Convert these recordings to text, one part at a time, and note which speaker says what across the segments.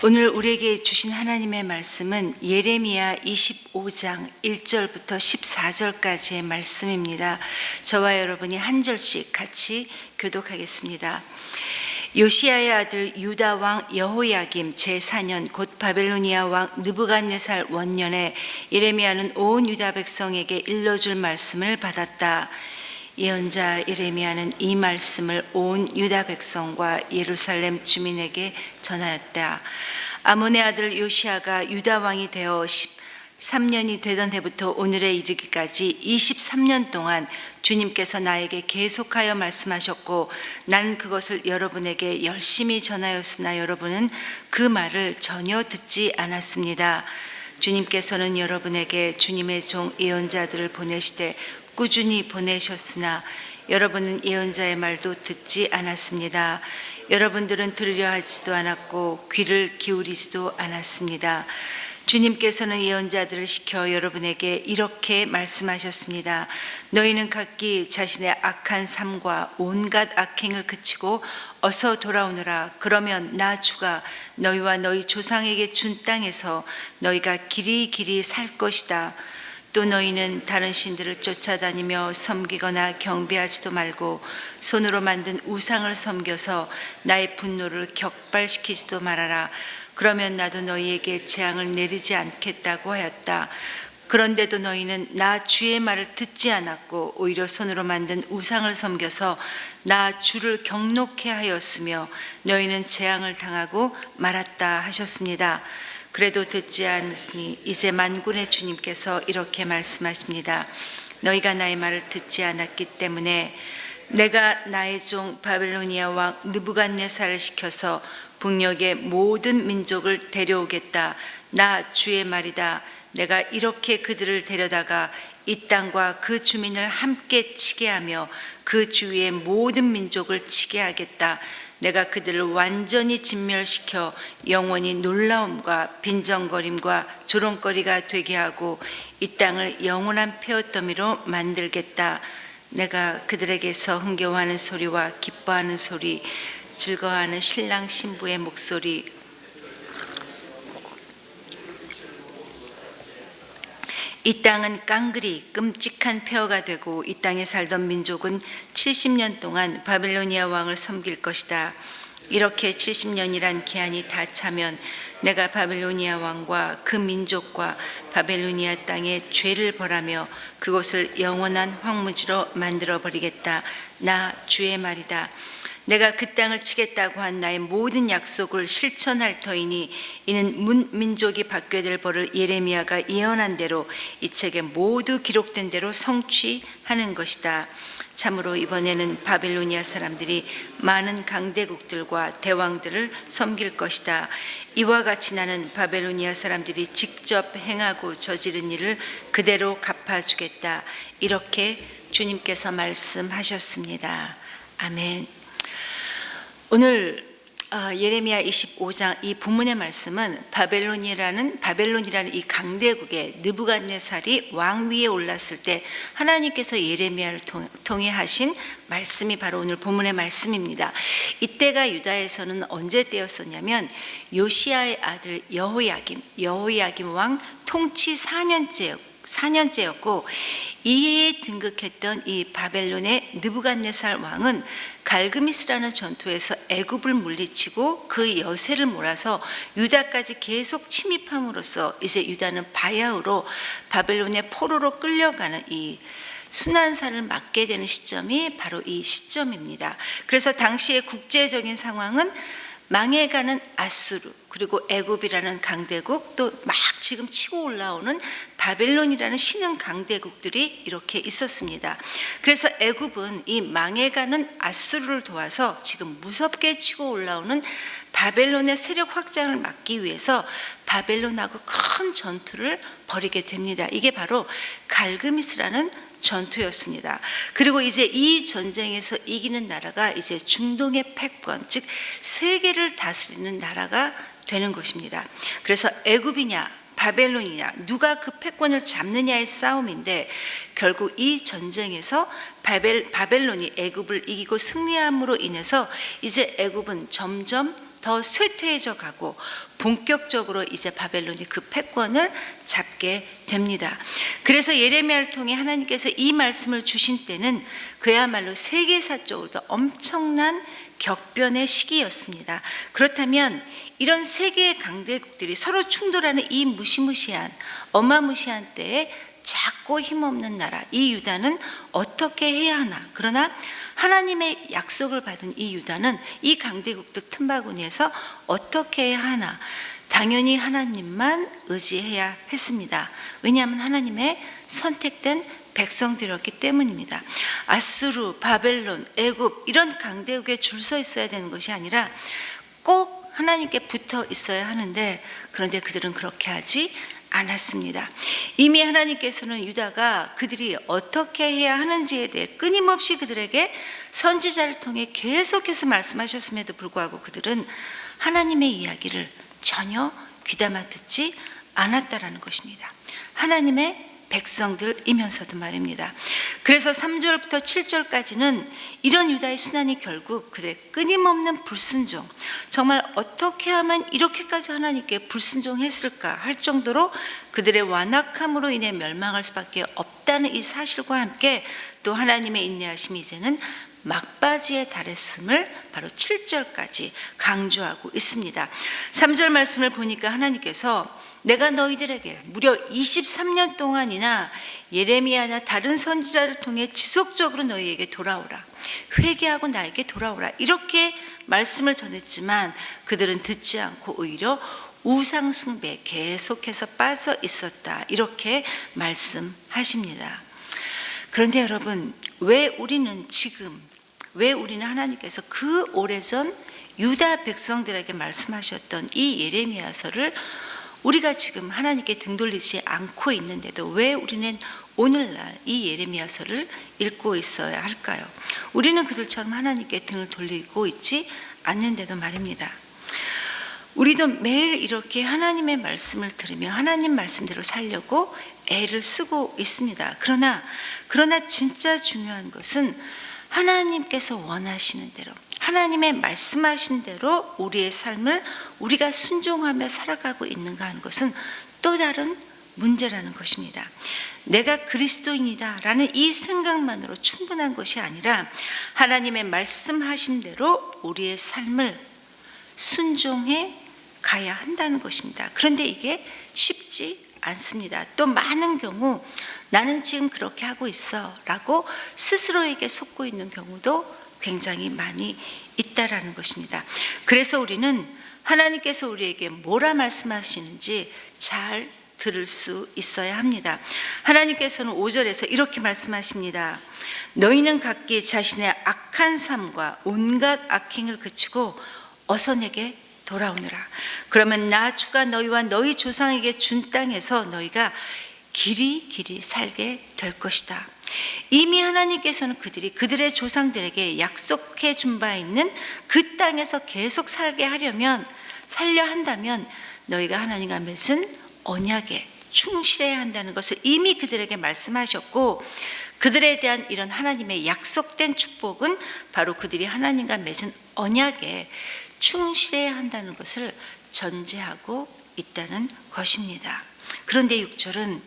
Speaker 1: 오늘 우리에게 주신 하나님의 말씀은 예레미야 25장 1절부터 14절까지의 말씀입니다. 저와 여러분이 한 절씩 같이 교독하겠습니다. 요시아의 아들 유다 왕 여호야김 제4년 곧 바벨로니아 왕 느부갓네살 원년에 예레미야는 온 유다 백성에게 일러 줄 말씀을 받았다. 예언자 예레미야는 이 말씀을 온 유다 백성과 예루살렘 주민에게 전하였다. 아몬의 아들 요시아가 유다 왕이 되어 13년이 되던 해부터 오늘에 이르기까지 23년 동안 주님께서 나에게 계속하여 말씀하셨고 나는 그것을 여러분에게 열심히 전하였으나 여러분은 그 말을 전혀 듣지 않았습니다. 주님께서는 여러분에게 주님의 종 예언자들을 보내시되 꾸준히 보내셨으나 여러분은 예언자의 말도 듣지 않았습니다. 여러분들은 들으려 하지도 않았고 귀를 기울이지도 않았습니다. 주님께서는 예언자들을 시켜 여러분에게 이렇게 말씀하셨습니다. 너희는 각기 자신의 악한 삶과 온갖 악행을 그치고 어서 돌아오너라. 그러면 나 주가 너희와 너희 조상에게 준 땅에서 너희가 길이 길이 살 것이다. 또 너희는 다른 신들을 쫓아다니며 섬기거나 경배하지도 말고 손으로 만든 우상을 섬겨서 나의 분노를 격발시키지도 말아라. 그러면 나도 너희에게 재앙을 내리지 않겠다고 하였다. 그런데도 너희는 나 주의 말을 듣지 않았고 오히려 손으로 만든 우상을 섬겨서 나 주를 경록해 하였으며 너희는 재앙을 당하고 말았다 하셨습니다. 그래도 듣지 않으니 이제 만군의 주님께서 이렇게 말씀하십니다. 너희가 나의 말을 듣지 않았기 때문에 내가 나의 종 바벨로니아 왕 느부갓네살을 시켜서 북녘의 모든 민족을 데려오겠다. 나 주의 말이다. 내가 이렇게 그들을 데려다가 이 땅과 그 주민을 함께 치게 하며 그 주위의 모든 민족을 치게 하겠다. 내가 그들을 완전히 진멸시켜 영원히 놀라움과 빈정거림과 조롱거리가 되게 하고 이 땅을 영원한 폐허더미로 만들겠다. 내가 그들에게서 흥겨워하는 소리와 기뻐하는 소리, 즐거워하는 신랑 신부의 목소리, 이 땅은 깡그리 끔찍한 폐허가 되고 이 땅에 살던 민족은 70년 동안 바빌로니아 왕을 섬길 것이다. 이렇게 70년이란 기한이 다 차면 내가 바빌로니아 왕과 그 민족과 바빌로니아 땅에 죄를 벌하며 그곳을 영원한 황무지로 만들어 버리겠다. 나 주의 말이다. 내가 그 땅을 치겠다고 한 나의 모든 약속을 실천할 터이니 이는 문 민족이 받게 될 벌을 예레미야가 예언한 대로 이 책에 모두 기록된 대로 성취하는 것이다. 참으로 이번에는 바빌로니아 사람들이 많은 강대국들과 대왕들을 섬길 것이다. 이와 같이 나는 바벨로니아 사람들이 직접 행하고 저지른 일을 그대로 갚아주겠다. 이렇게 주님께서 말씀하셨습니다. 아멘. 오늘 어, 예레미야 25장 이 본문의 말씀은 바벨론이라는 바벨론이라는 이 강대국의 느부갓네살이 왕위에 올랐을 때 하나님께서 예레미야를 통해 하신 말씀이 바로 오늘 본문의 말씀입니다. 이때가 유다에서는 언제 때였었냐면 요시아의 아들 여호야김 여호야김 왕 통치 4년째 4년째였고 이해에 등극했던 이 바벨론의 느부갓네살 왕은 갈그미스라는 전투에서 애굽을 물리치고 그 여세를 몰아서 유다까지 계속 침입함으로써 이제 유다는 바야흐로 바벨론의 포로로 끌려가는 이 순환사를 맞게 되는 시점이 바로 이 시점입니다. 그래서 당시의 국제적인 상황은 망해가는 아수르 그리고 애굽이라는 강대국 또 막 지금 치고 올라오는 바벨론이라는 신흥 강대국들이 이렇게 있었습니다. 그래서 애굽은 이 망해가는 아수르를 도와서 지금 무섭게 치고 올라오는 바벨론의 세력 확장을 막기 위해서 바벨론하고 큰 전투를 벌이게 됩니다. 이게 바로 갈그미스라는 전투였습니다. 그리고 이제 이 전쟁에서 이기는 나라가 이제 중동의 패권, 즉 세계를 다스리는 나라가 되는 것입니다. 그래서 애굽이냐 바벨론이냐 누가 그 패권을 잡느냐의 싸움인데 결국 이 전쟁에서 바벨, 바벨론이 애굽을 이기고 승리함으로 인해서 이제 애굽은 점점 더 쇠퇴해져 가고 본격적으로 이제 바벨론이 그 패권을 잡게 됩니다. 그래서 예레미야를 통해 하나님께서 이 말씀을 주신 때는 그야말로 세계사적으로도 엄청난 격변의 시기였습니다. 그렇다면 이런 세계의 강대국들이 서로 충돌하는 이 무시무시한 어마무시한 때에 작고 힘없는 나라 이 유다는 어떻게 해야 하나 그러나 하나님의 약속을 받은 이 유다는 이 강대국들 틈바구니에서 어떻게 해야 하나 당연히 하나님만 의지해야 했습니다. 왜냐하면 하나님의 선택된 백성들이었기 때문입니다. 아수르, 바벨론, 애굽 이런 강대국에 줄 서 있어야 되는 것이 아니라 꼭 하나님께 붙어 있어야 하는데 그런데 그들은 그렇게 하지 않았습니다. 이미 하나님께서는 유다가 그들이 어떻게 해야 하는지에 대해 끊임없이 그들에게 선지자를 통해 계속해서 말씀하셨음에도 불구하고 그들은 하나님의 이야기를 전혀 귀담아 듣지 않았다라는 것입니다. 하나님의 백성들이면서도 말입니다. 그래서 3절부터 7절까지는 이런 유다의 순환이 결국 그들의 끊임없는 불순종, 정말 어떻게 하면 이렇게까지 하나님께 불순종했을까 할 정도로 그들의 완악함으로 인해 멸망할 수밖에 없다는 이 사실과 함께 또 하나님의 인내하심이 이제는 막바지에 달했음을 바로 7절까지 강조하고 있습니다. 3절 말씀을 보니까 하나님께서 내가 너희들에게 무려 23년 동안이나 예레미야나 다른 선지자를 통해 지속적으로 너희에게 돌아오라. 회개하고 나에게 돌아오라. 이렇게 말씀을 전했지만 그들은 듣지 않고 오히려 우상숭배 계속해서 빠져 있었다. 이렇게 말씀하십니다. 그런데 여러분, 왜 우리는 지금, 왜 우리는 하나님께서 그 오래전 유다 백성들에게 말씀하셨던 이 예레미야서를 우리가 지금 하나님께 등 돌리지 않고 있는데도 왜 우리는 오늘날 이 예레미야서를 읽고 있어야 할까요? 우리는 그들처럼 하나님께 등을 돌리고 있지 않는데도 말입니다. 우리도 매일 이렇게 하나님의 말씀을 들으며 하나님 말씀대로 살려고 애를 쓰고 있습니다. 그러나 그러나 진짜 중요한 것은 하나님께서 원하시는 대로 하나님의 말씀하신 대로 우리의 삶을 우리가 순종하며 살아가고 있는가 하는 것은 또 다른 문제라는 것입니다. 내가 그리스도인이다라는 이 생각만으로 충분한 것이 아니라 하나님의 말씀하신 대로 우리의 삶을 순종해 가야 한다는 것입니다. 그런데 이게 쉽지 않습니다. 또 많은 경우 나는 지금 그렇게 하고 있어 라고 스스로에게 속고 있는 경우도 굉장히 많이 있다라는 것입니다. 그래서 우리는 하나님께서 우리에게 뭐라 말씀하시는지 잘 들을 수 있어야 합니다. 하나님께서는 5절에서 이렇게 말씀하십니다. 너희는 각기 자신의 악한 삶과 온갖 악행을 그치고 어서 내게 돌아오느라. 그러면 나 주가 너희와 너희 조상에게 준 땅에서 너희가 길이 길이 살게 될 것이다. 이미 하나님께서는 그들이 그들의 조상들에게 약속해 준 바 있는 그 땅에서 계속 살게 하려면 살려 한다면 너희가 하나님과 맺은 언약에 충실해야 한다는 것을 이미 그들에게 말씀하셨고 그들에 대한 이런 하나님의 약속된 축복은 바로 그들이 하나님과 맺은 언약에 충실해야 한다는 것을 전제하고 있다는 것입니다. 그런데 6절은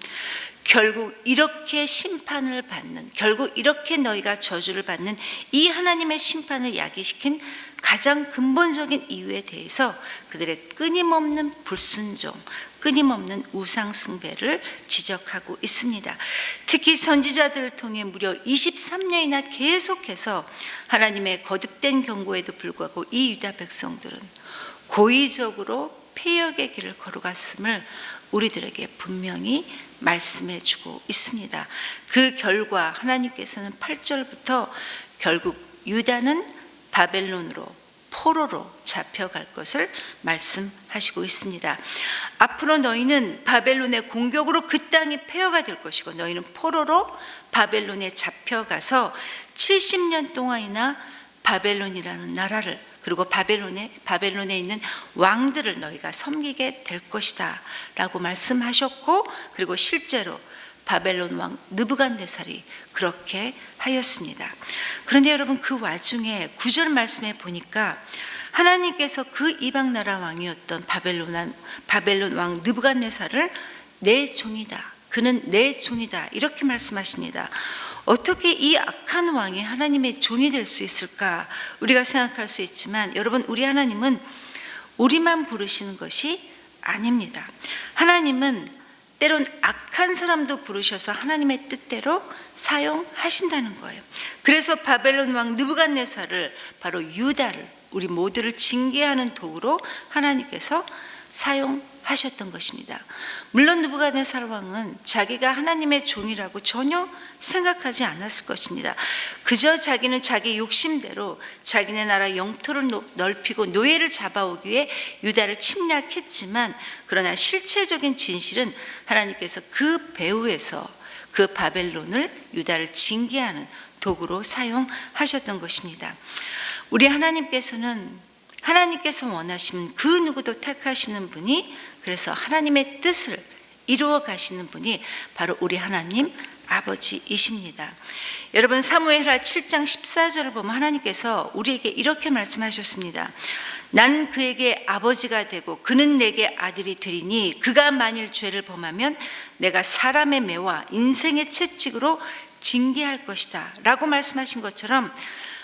Speaker 1: 결국 이렇게 심판을 받는 결국 이렇게 너희가 저주를 받는 이 하나님의 심판을 야기시킨 가장 근본적인 이유에 대해서 그들의 끊임없는 불순종, 끊임없는 우상 숭배를 지적하고 있습니다. 특히 선지자들을 통해 무려 23년이나 계속해서 하나님의 거듭된 경고에도 불구하고 이 유다 백성들은 고의적으로 폐역의 길을 걸어갔음을 우리들에게 분명히 말씀해 주고 있습니다. 그 결과 하나님께서는 8절부터 결국 유다는 바벨론으로 포로로 잡혀갈 것을 말씀하시고 있습니다. 앞으로 너희는 바벨론의 공격으로 그 땅이 폐허가 될 것이고 너희는 포로로 바벨론에 잡혀가서 70년 동안이나 바벨론이라는 나라를 그리고 바벨론에 바벨론에 있는 왕들을 너희가 섬기게 될 것이다라고 말씀하셨고 그리고 실제로 바벨론 왕 느부갓네살이 그렇게 하였습니다. 그런데 여러분 그 와중에 구절 말씀에 보니까 하나님께서 그 이방 나라 왕이었던 바벨론 왕, 바벨론 왕 느부갓네살을 내 종이다. 그는 내 종이다. 이렇게 말씀하십니다. 어떻게 이 악한 왕이 하나님의 종이 될 수 있을까? 우리가 생각할 수 있지만 여러분 우리 하나님은 우리만 부르시는 것이 아닙니다. 하나님은 때론 악한 사람도 부르셔서 하나님의 뜻대로 사용하신다는 거예요. 그래서 바벨론 왕 느부갓네살을 바로 유다를 우리 모두를 징계하는 도구로 하나님께서 사용 하셨던 것입니다. 물론 느부갓네 살 왕은 자기가 하나님의 종이라고 전혀 생각하지 않았을 것입니다. 그저 자기는 자기 욕심대로 자기네 나라 영토를 넓히고 노예를 잡아오기 위해 유다를 침략했지만 그러나 실체적인 진실은 하나님께서 그 배후에서 그 바벨론을 유다를 징계하는 도구로 사용하셨던 것입니다. 우리 하나님께서는 하나님께서 원하시는 그 누구도 택하시는 분이 그래서 하나님의 뜻을 이루어 가시는 분이 바로 우리 하나님 아버지이십니다. 여러분 사무엘하 7장 14절을 보면 하나님께서 우리에게 이렇게 말씀하셨습니다. 나는 그에게 아버지가 되고 그는 내게 아들이 되리니 그가 만일 죄를 범하면 내가 사람의 매와 인생의 채찍으로 징계할 것이다. 라고 말씀하신 것처럼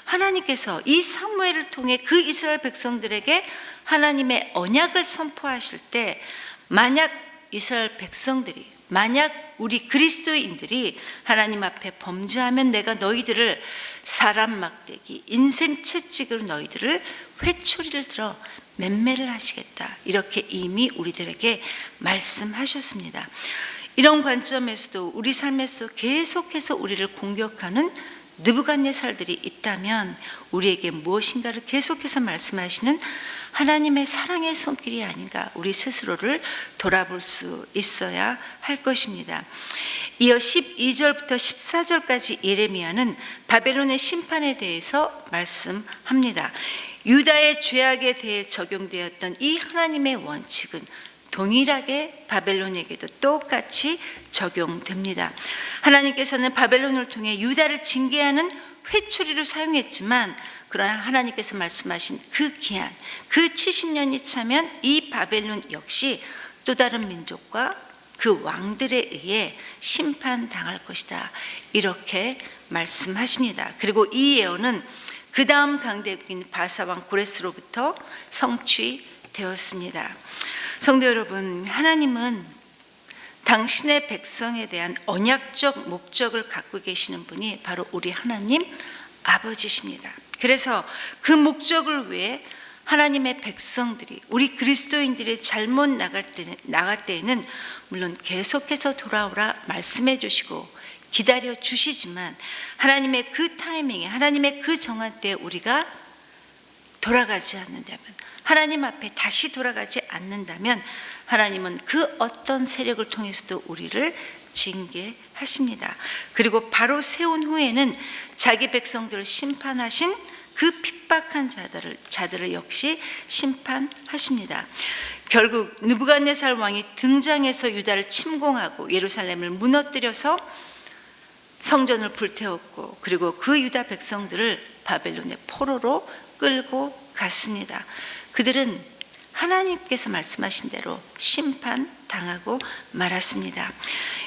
Speaker 1: 하나님께서 이 사무엘을 통해 그 이스라엘 백성들에게 하나님의 언약을 선포하실 때 만약 이스라엘 백성들이 만약 우리 그리스도인들이 하나님 앞에 범죄하면 내가 너희들을 사람 막대기 인생 채찍으로 너희들을 회초리를 들어 맴매를 하시겠다 이렇게 이미 우리들에게 말씀하셨습니다. 이런 관점에서도 우리 삶에서 계속해서 우리를 공격하는 느부갓네살들이 있다면 우리에게 무엇인가를 계속해서 말씀하시는 하나님의 사랑의 손길이 아닌가 우리 스스로를 돌아볼 수 있어야 할 것입니다. 이어 12절부터 14절까지 예레미야는 바벨론의 심판에 대해서 말씀합니다. 유다의 죄악에 대해 적용되었던 이 하나님의 원칙은 동일하게 바벨론에게도 똑같이 적용됩니다. 하나님께서는 바벨론을 통해 유다를 징계하는 회초리를 사용했지만 그러나 하나님께서 말씀하신 그 기한 그 70년이 차면 이 바벨론 역시 또 다른 민족과 그 왕들에 의해 심판당할 것이다. 이렇게 말씀하십니다. 그리고 이 예언은 그 다음 강대국인 바사왕 고레스로부터 성취되었습니다. 성도 여러분, 하나님은 당신의 백성에 대한 언약적 목적을 갖고 계시는 분이 바로 우리 하나님 아버지십니다. 그래서 그 목적을 위해 하나님의 백성들이 우리 그리스도인들이 잘못 나갈 때 나갈 때에는 물론 계속해서 돌아오라 말씀해 주시고 기다려 주시지만 하나님의 그 타이밍에 하나님의 그 정한 때 우리가 돌아가지 않는다면 하나님 앞에 다시 돌아가지 않는다면 하나님은 그 어떤 세력을 통해서도 우리를 징계하십니다. 그리고 바로 세운 후에는 자기 백성들을 심판하신 그 핍박한 자들을 자들을 역시 심판하십니다. 결국 느부갓네살 왕이 등장해서 유다를 침공하고 예루살렘을 무너뜨려서 성전을 불태웠고 그리고 그 유다 백성들을 바벨론의 포로로 끌고 갔습니다. 그들은 하나님께서 말씀하신 대로 심판 당하고 말았습니다.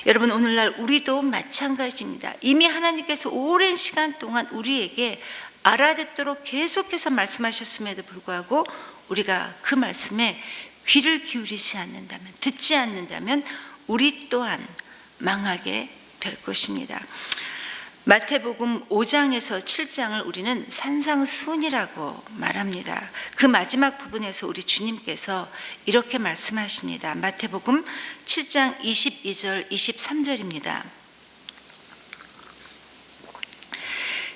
Speaker 1: 여러분 오늘날 우리도 마찬가지입니다. 이미 하나님께서 오랜 시간 동안 우리에게 알아듣도록 계속해서 말씀하셨음에도 불구하고 우리가 그 말씀에 귀를 기울이지 않는다면 듣지 않는다면 우리 또한 망하게 될 것입니다. 마태복음 5장에서 7장을 우리는 산상수훈이라고 말합니다. 그 마지막 부분에서 우리 주님께서 이렇게 말씀하십니다. 마태복음 7장 22절 23절입니다.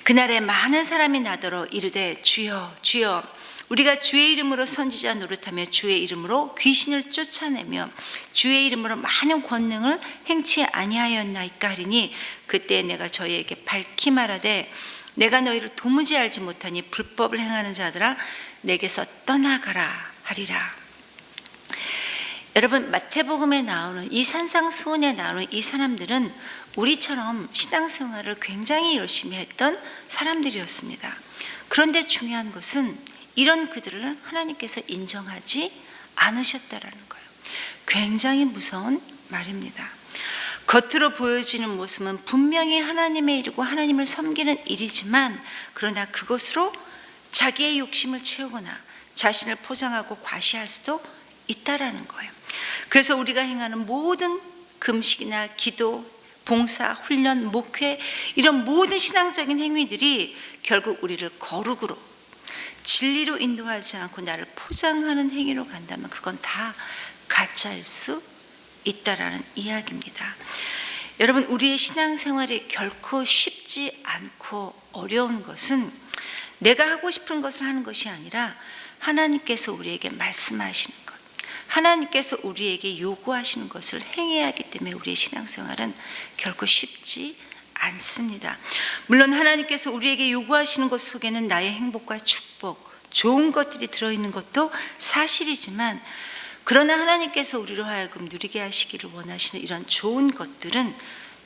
Speaker 1: 그날에 많은 사람이 나더러 이르되 주여 주여 우리가 주의 이름으로 선지자 노릇하며 주의 이름으로 귀신을 쫓아내며 주의 이름으로 많은 권능을 행치 아니하였나이까 하리니 그때 내가 저희에게 밝히 말하되 내가 너희를 도무지 알지 못하니 불법을 행하는 자들아 내게서 떠나가라 하리라. 여러분 마태복음에 나오는 이 산상수훈에 나오는 이 사람들은 우리처럼 신앙생활을 굉장히 열심히 했던 사람들이었습니다. 그런데 중요한 것은 이런 그들을 하나님께서 인정하지 않으셨다라는 거예요. 굉장히 무서운 말입니다. 겉으로 보여지는 모습은 분명히 하나님의 일이고 하나님을 섬기는 일이지만 그러나 그것으로 자기의 욕심을 채우거나 자신을 포장하고 과시할 수도 있다라는 거예요. 그래서 우리가 행하는 모든 금식이나 기도, 봉사, 훈련, 목회 이런 모든 신앙적인 행위들이 결국 우리를 거룩으로 진리로 인도하지 않고 나를 포장하는 행위로 간다면 그건 다 가짜일 수 있다라는 이야기입니다. 여러분 우리의 신앙생활이 결코 쉽지 않고 어려운 것은 내가 하고 싶은 것을 하는 것이 아니라 하나님께서 우리에게 말씀하시는 것, 하나님께서 우리에게 요구하시는 것을 행해야 하기 때문에 우리의 신앙생활은 결코 쉽지 않습니다. 물론 하나님께서 우리에게 요구하시는 것 속에는 나의 행복과 축복, 좋은 것들이 들어있는 것도 사실이지만 그러나 하나님께서 우리로 하여금 누리게 하시기를 원하시는 이런 좋은 것들은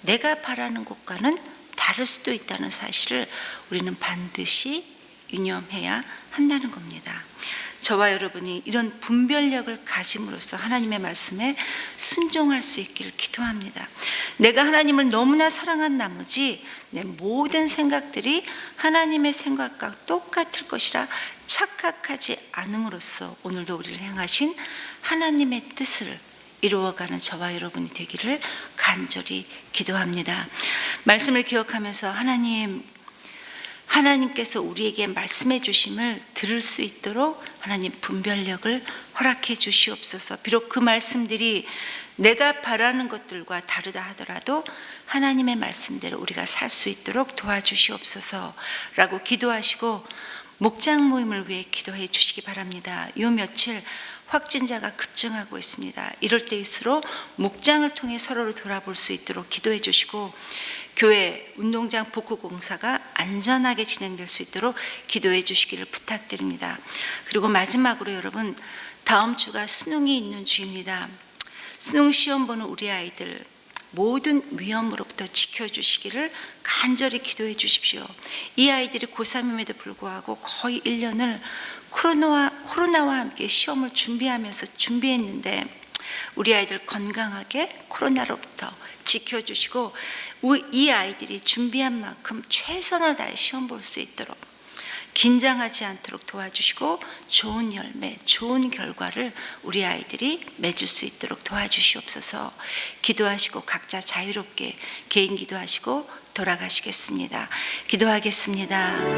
Speaker 1: 내가 바라는 것과는 다를 수도 있다는 사실을 우리는 반드시 유념해야 한다는 겁니다. 저와 여러분이 이런 분별력을 가짐으로써 하나님의 말씀에 순종할 수 있기를 기도합니다. 내가 하나님을 너무나 사랑한 나머지 내 모든 생각들이 하나님의 생각과 똑같을 것이라 착각하지 않음으로써 오늘도 우리를 향하신 하나님의 뜻을 이루어가는 저와 여러분이 되기를 간절히 기도합니다. 말씀을 기억하면서 하나님 하나님께서 우리에게 말씀해 주심을 들을 수 있도록 하나님 분별력을 허락해 주시옵소서. 비록 그 말씀들이 내가 바라는 것들과 다르다 하더라도 하나님의 말씀대로 우리가 살 수 있도록 도와주시옵소서라고 기도하시고 목장 모임을 위해 기도해 주시기 바랍니다. 요 며칠 확진자가 급증하고 있습니다. 이럴 때일수록 목장을 통해 서로를 돌아볼 수 있도록 기도해 주시고 교회 운동장 복구 공사가 안전하게 진행될 수 있도록 기도해 주시기를 부탁드립니다. 그리고 마지막으로 여러분 다음 주가 수능이 있는 주입니다. 수능 시험 보는 우리 아이들 모든 위험으로부터 지켜주시기를 간절히 기도해 주십시오. 이 아이들이 고3임에도 불구하고 거의 1년을 코로나와, 코로나와 함께 시험을 준비하면서 준비했는데 우리 아이들 건강하게 코로나로부터 지켜주시고 이 아이들이 준비한 만큼 최선을 다해 시험 볼 수 있도록 긴장하지 않도록 도와주시고 좋은 열매, 좋은 결과를 우리 아이들이 맺을 수 있도록 도와주시옵소서 기도하시고 각자 자유롭게 개인 기도하시고 돌아가시겠습니다. 기도하겠습니다.